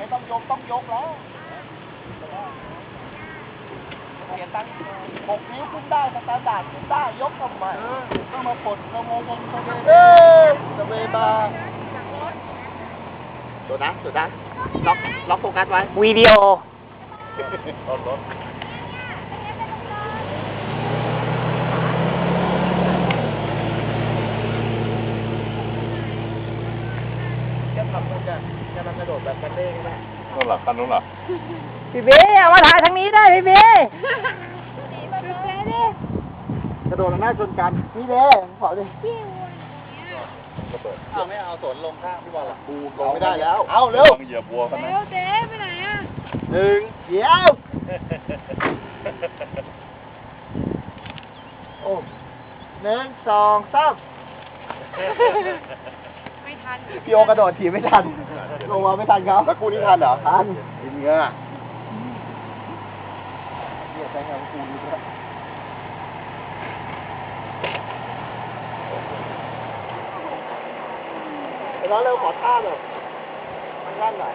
ไม่ต้องยกต้องยกแล้วเสียนตังค์หกนิ้วขึ้นได้สแตนดาร์ดขึ้นได้ยกทำไมต้องมาปดกระโมงงสเวเบสเวบาสุดนะสุดนะล็อกล็อกโฟกัสไว้วีดีโอรถ ทำมันจะจะมันกระโดดแบบกันเด้งได้นู่นเหรอคันนู้นเหรอพี่เบ้เอามาถ่ายทางนี้ได้พี่เบ้กระโดดหน้าชนกันนี่เด้ขอดิอ้าวไม่เอาสวนลงข้างพี่บอลล่ะปูลงไม่ได้แล้ว เอาเร็วต้องเหยียบวัวเขานะเร็วเจ๊ไปไหนอะหนึ่งเดี๋ยวโอ้หนึ่งสองสาม ไม่ทันพี่โอกระโดดถีบไม่ทัน ลงมาไม่ทันครับแล้วกูนี่ทันเหรอทันจริงอะเนี่ยใช้งานกูนี่ด้วยเดี๋ยวเราเร็วขอท่าแบบมันนั่นหน่อย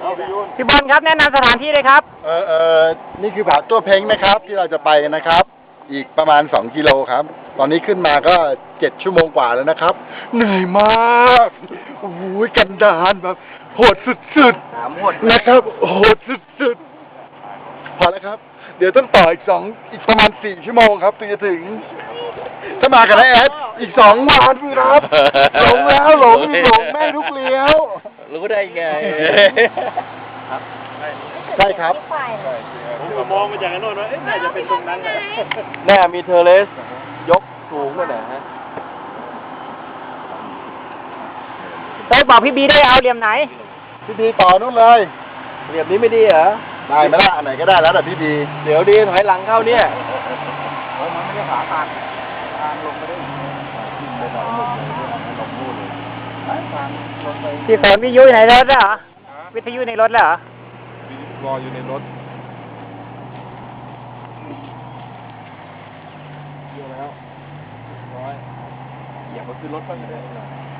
เอาไปยุ่นพี่บอลครับแนะนำสถานที่เลยครับ เออเออนี่คือผาตัวเพ้งนะครับ ที่เราจะไปกันนะครับ อีกประมาณสองกิโลครับ ตอนนี้ขึ้นมาก็เจ็ดชั่วโมงกว่าแล้วนะครับ เหนื่อยมากโอ้โหกันดานแบบโหดสุดๆนะครับ โหดสุดๆพอแล้วครับ เดี๋ยวต้องต่ออีกสองอีกประมาณสี่ชั่วโมงครับถึงจะถึง ถ้ามากับนายแอดอีกสองวันครับหลงแล้วหลงหลงแม่ลูกเลี้ยว รู้ได้ไง ใช่ครับ ผมก็มองมาจากโน่นว่าเอ๊ะน่าจะเป็นตรงนั้นแหละ แน่มีเทอร์เลสยก สูงเลยนะฮะเฮ้ยบอกพี่บีได้เอาเหลี่ยมไหน พี่ดีต่อนู่นเลยเหลี่ยมนี้ไม่ดีเหรอ ได้ไหมล่ะอันไหนก็ได้แล้วแต่พี่ดีเดี๋ยวดีถอยหลังเข้าเนี่ยมันไม่ได้ขาทางทางลงไม่ได้ขึ้นไปหน่อยลงลงนู่นเลยทางลงไปพี่ฝนวิทยุอยู่ในรถเหรอ วิทยุในรถเหรอรออยู่ในรถ เยอะแล้วร้อยเหยียบมาขึ้นรถบ้างก็ได้